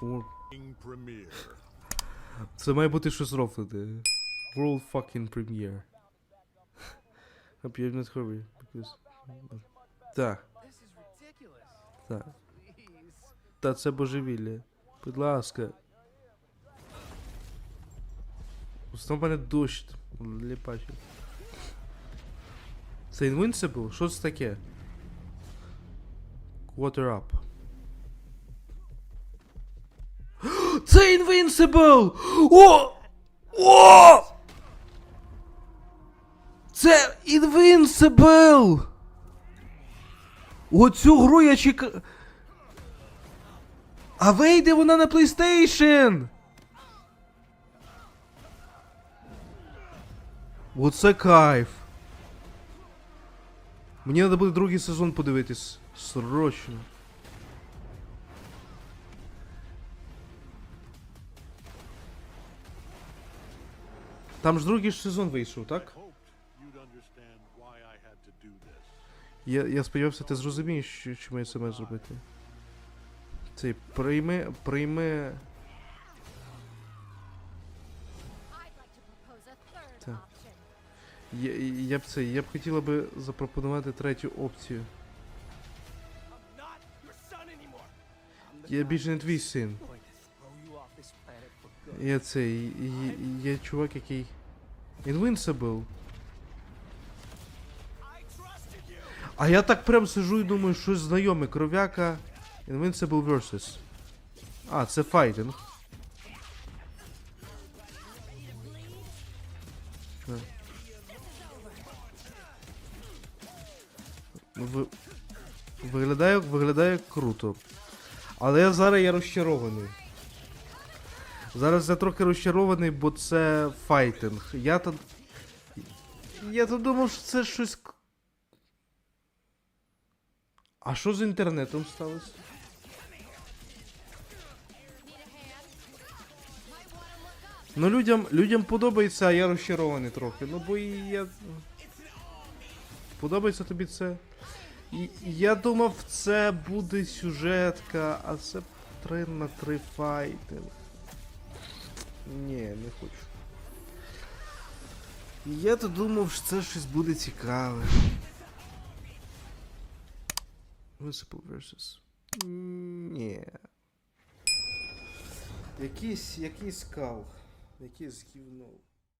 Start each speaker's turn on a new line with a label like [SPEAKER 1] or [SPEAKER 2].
[SPEAKER 1] Premiere.
[SPEAKER 2] Це має бути щось рофлити. World fucking premiere. Hope you're not hurry, because... Так, так. Та це божевілля. Будь ласка. Знову мене дощ. Ліпачий. Це Invincible? Що це таке? Quarter up. Це Invincible! О! О! Це Invincible! Оцю гру я чекаю. А вийде вона на PlayStation! Оце кайф. Мені треба буде другий сезон подивитись. Срочно. Там ж другий ж сезон вийшов, так? Я, я сподівався, ти зрозумієш, що, чому я це зробити. Цей прийми. прийми. Я, я б це. Я б хотіла би запропонувати третю опцію. Я більше не твій син. Я цей. Я чувак, який. Invincible. А я так прям сижу і думаю, щось знайоме. Кров'яка. Invincible Versus. А, це файтинг. Ви... Виглядає, виглядає круто. Але я зараз я розчарований. Зараз я трохи розчарований, бо це файтинг. Я то. Я то думав, що це щось. А що з інтернетом сталося? Ну людям, людям подобається, а я розчарований трохи. Ну бо і я. Подобається тобі це? І, я думав, це буде сюжетка, а це 3 на 3 файтинг. Ні, не хочу. Я то думав, що це щось буде цікаве. Municipal versus. Ні. Якийсь, якийсь скал. Якийсь гівно.